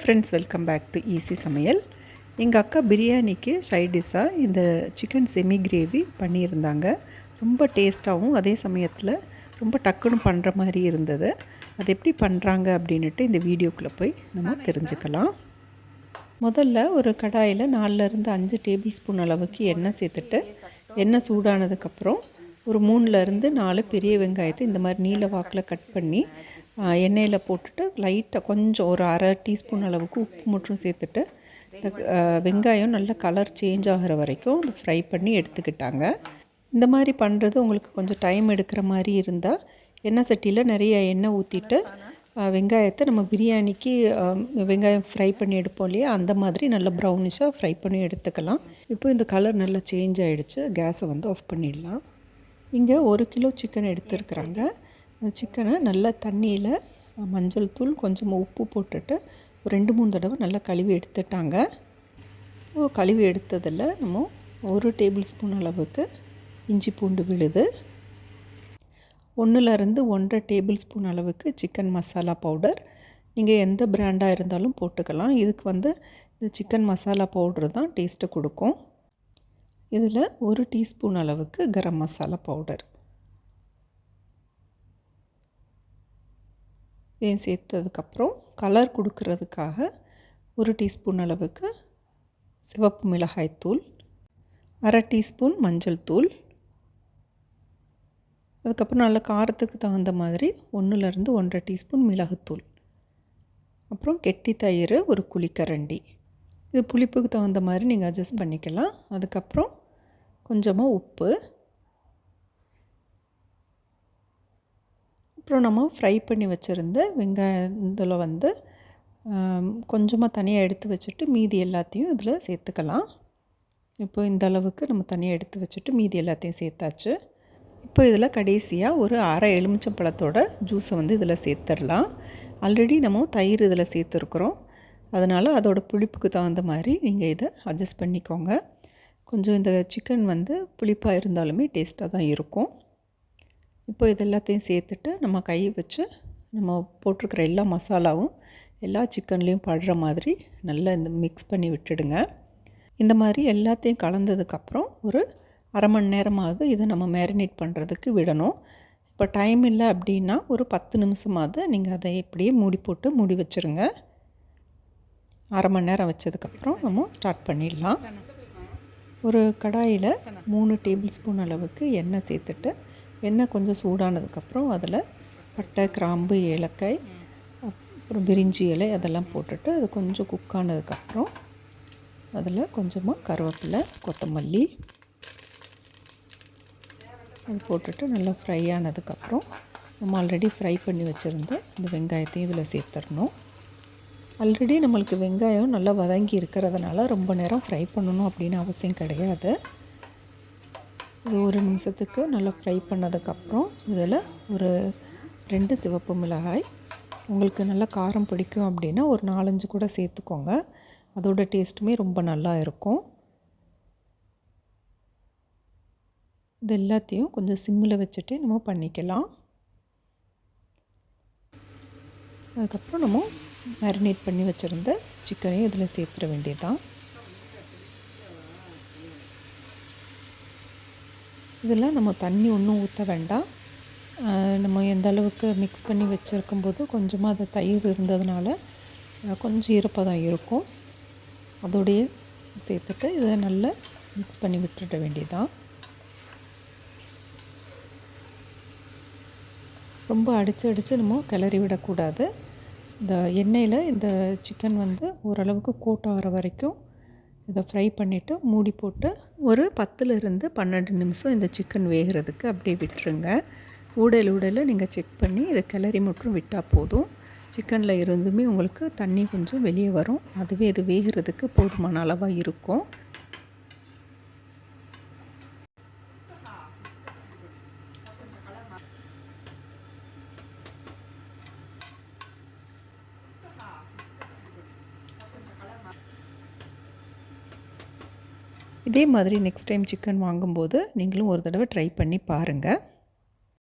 Friends welcome back to easy சமையல் எங்கள் அக்கா பிரியாணிக்கு சைட் டிஷ்ஷாக இந்த சிக்கன் செமி கிரேவி பண்ணியிருந்தாங்க. ரொம்ப டேஸ்ட்டாகவும் அதே சமயத்தில் ரொம்ப டக்குன்னு பண்ணுற மாதிரி இருந்தது. அது எப்படி பண்ணுறாங்க அப்படின்ட்டு இந்த வீடியோக்குள்ளே போய் நம்ம தெரிஞ்சுக்கலாம். முதல்ல ஒரு கடாயில் நாலுலேருந்து அஞ்சு டேபிள் ஸ்பூன் அளவுக்கு எண்ணெய் சேர்த்துட்டு எண்ணெய் சூடானதுக்கப்புறம் ஒரு மூணுலேருந்து நாலு பெரிய வெங்காயத்தை இந்த மாதிரி நீல வாக்கில் கட் பண்ணி எண்ணெயில் போட்டுட்டு லைட்டாக கொஞ்சம் ஒரு அரை டீஸ்பூன் அளவுக்கு உப்பு மட்டும் சேர்த்துட்டு இந்த வெங்காயம் நல்லா கலர் சேஞ்ச் ஆகிற வரைக்கும் ஃப்ரை பண்ணி எடுத்துக்கிட்டாங்க. இந்த மாதிரி பண்ணுறது உங்களுக்கு கொஞ்சம் டைம் எடுக்கிற மாதிரி இருந்தால் எண்ணெய் சட்டியில் நிறைய எண்ணெய் ஊற்றிட்டு வெங்காயத்தை நம்ம பிரியாணிக்கு வெங்காயம் ஃப்ரை பண்ணி எடுப்போம் இல்லையா? அந்த மாதிரி நல்லா ப்ரௌனிஷாக ஃப்ரை பண்ணி எடுத்துக்கலாம். இப்போ இந்த கலர் நல்லா சேஞ்ச் ஆகிடுச்சு கேஸை வந்து ஆஃப் பண்ணிடலாம். இங்கே ஒரு கிலோ சிக்கன் எடுத்துருக்குறாங்க. அந்த சிக்கனை நல்லா தண்ணியில் மஞ்சள் தூள் கொஞ்சமாக உப்பு போட்டுட்டு ஒரு ரெண்டு மூணு தடவை நல்லா கழுவி எடுத்துட்டாங்க. கழுவி எடுத்ததில் நம்ம ஒரு டேபிள் ஸ்பூன் அளவுக்கு இஞ்சி பூண்டு விழுது. ஒன்றுலேருந்து ஒன்றரை டேபிள் ஸ்பூன் அளவுக்கு சிக்கன் மசாலா பவுடர் நீங்கள் எந்த பிராண்டாக இருந்தாலும் போட்டுக்கலாம். இதுக்கு வந்து இந்த சிக்கன் மசாலா பவுட்ரு தான் டேஸ்ட்டை கொடுக்கும். இதில் ஒரு டீஸ்பூன் அளவுக்கு கரம் மசாலா பவுடர். இதையும் சேர்த்ததுக்கப்புறம் கலர் கொடுக்கறதுக்காக ஒரு டீஸ்பூன் அளவுக்கு சிவப்பு மிளகாய் தூள் அரை டீஸ்பூன் மஞ்சள் தூள். அதுக்கப்புறம் நல்ல காரத்துக்கு தகுந்த மாதிரி ஒன்றுலேருந்து ஒன்றரை டீஸ்பூன் மிளகுத்தூள். அப்புறம் கெட்டி தயிர் ஒரு குழிக்கரண்டி இது புளிப்புக்கு தகுந்த மாதிரி நீங்கள் அட்ஜஸ்ட் பண்ணிக்கலாம். அதுக்கப்புறம் கொஞ்சமாக உப்பு. அப்புறம் நம்ம ஃப்ரை பண்ணி வச்சுருந்த வெங்காயம் இதில் வந்து கொஞ்சமாக தனியாக எடுத்து வச்சுட்டு மீதி எல்லாத்தையும் இதில் சேர்த்துக்கலாம். இப்போ இந்த அளவுக்கு நம்ம தனியாக எடுத்து வச்சுட்டு மீதி எல்லாத்தையும் சேர்த்தாச்சு. இப்போ இதில் கடைசியாக ஒரு அரை எலுமிச்சம்பழத்தோட ஜூஸை வந்து இதில் சேர்த்துடலாம். ஆல்ரெடி நம்ம தயிர் இதில் சேர்த்துருக்குறோம். அதனால் அதோட புளிப்புக்கு தகுந்த மாதிரி நீங்கள் இதை அட்ஜஸ்ட் பண்ணிக்கோங்க. கொஞ்சம் இந்த சிக்கன் வந்து புளிப்பாக இருந்தாலுமே டேஸ்ட்டாக தான் இருக்கும். இப்போ இது எல்லாத்தையும் சேர்த்துட்டு நம்ம கை வச்சு நம்ம போட்டிருக்கிற எல்லா மசாலாவும் எல்லா சிக்கன்லேயும் படுற மாதிரி நல்லா இந்த மிக்ஸ் பண்ணி விட்டுடுங்க. இந்த மாதிரி எல்லாத்தையும் கலந்ததுக்கப்புறம் ஒரு அரை மணி நேரமாவது இதை நம்ம மேரினேட் பண்ணுறதுக்கு விடணும். இப்போ டைம் இல்லை அப்படின்னா ஒரு பத்து நிமிஷமாவது நீங்கள் அதை இப்படியே மூடி போட்டு மூடி வச்சுருங்க. அரை மணி நேரம் வச்சதுக்கப்புறம் நம்ம ஸ்டார்ட் பண்ணிடலாம். ஒரு கடாயில் மூணு டேபிள் ஸ்பூன் அளவுக்கு எண்ணெய் சேர்த்துட்டு எண்ணெய் கொஞ்சம் சூடானதுக்கப்புறம் அதில் பட்டை கிராம்பு ஏலக்காய் அப்புறம் பிரிஞ்சி இலை அதெல்லாம் போட்டுட்டு அது கொஞ்சம் குக் ஆனதுக்கப்புறம் அதில் கொஞ்சமாக கருவேப்பிலை கொத்தமல்லி அது போட்டுட்டு நல்லா ஃப்ரை ஆனதுக்கப்புறம் நம்ம ஆல்ரெடி ஃப்ரை பண்ணி வச்சுருந்த இந்த வெங்காயத்தையும் இதில் சேர்த்துடணும். ஆல்ரெடி நம்மளுக்கு வெங்காயம் நல்லா வதங்கி இருக்கிறதுனால ரொம்ப நேரம் ஃப்ரை பண்ணணும் அப்படின்னு அவசியம் கிடையாது. இது ஒரு நிமிஷத்துக்கு நல்லா ஃப்ரை பண்ணதுக்கப்புறம் இதில் ஒரு ரெண்டு சிவப்பு மிளகாய் உங்களுக்கு நல்லா காரம் பிடிக்கும் அப்படின்னா ஒரு நாலஞ்சு கூட சேர்த்துக்கோங்க. அதோட டேஸ்ட்டுமே ரொம்ப நல்லா இருக்கும். இது எல்லாத்தையும் கொஞ்சம் சிம்மில் வச்சுட்டு நம்ம பண்ணிக்கலாம். அதுக்கப்புறம் நம்ம மேரினேட் பண்ணி வச்சுருந்த சிக்கனையும் இதில் சேர்த்துட வேண்டியதுதான். இதில் நம்ம தண்ணி ஒன்றும் ஊற்ற வேண்டாம். நம்ம எந்த அளவுக்கு மிக்ஸ் பண்ணி வச்சுருக்கும் போது கொஞ்சமாக அது தயிர் இருந்ததுனால கொஞ்சம் ஈரப்பதம் இருக்கும் அதோடைய சேர்த்துட்டு இதை நல்லா மிக்ஸ் பண்ணி விட்டுட வேண்டியதான் ரொம்ப அடித்து அடித்து நம்ம கிளறி விடக்கூடாது. இந்த எண்ணெயில் இந்த சிக்கன் வந்து ஓரளவுக்கு கோட் ஆகிற வரைக்கும் இதை ஃப்ரை பண்ணிவிட்டு மூடி போட்டு ஒரு பத்துலேருந்து பன்னெண்டு நிமிஷம் இந்த சிக்கன் வேகிறதுக்கு அப்படியே விட்டுருங்க. ஊடல் ஊடலில் நீங்கள் செக் பண்ணி இதை கிளறி மட்டும் விட்டால் போதும். சிக்கனில் இருந்துமே உங்களுக்கு தண்ணி கொஞ்சம் வெளியே வரும். அதுவே இது வேகிறதுக்கு போதுமான அளவாக இருக்கும். இதே மாதிரி நெக்ஸ்ட் டைம் சிக்கன் வாங்கும்போது நீங்களும் ஒரு தடவை ட்ரை பண்ணி பாருங்கள்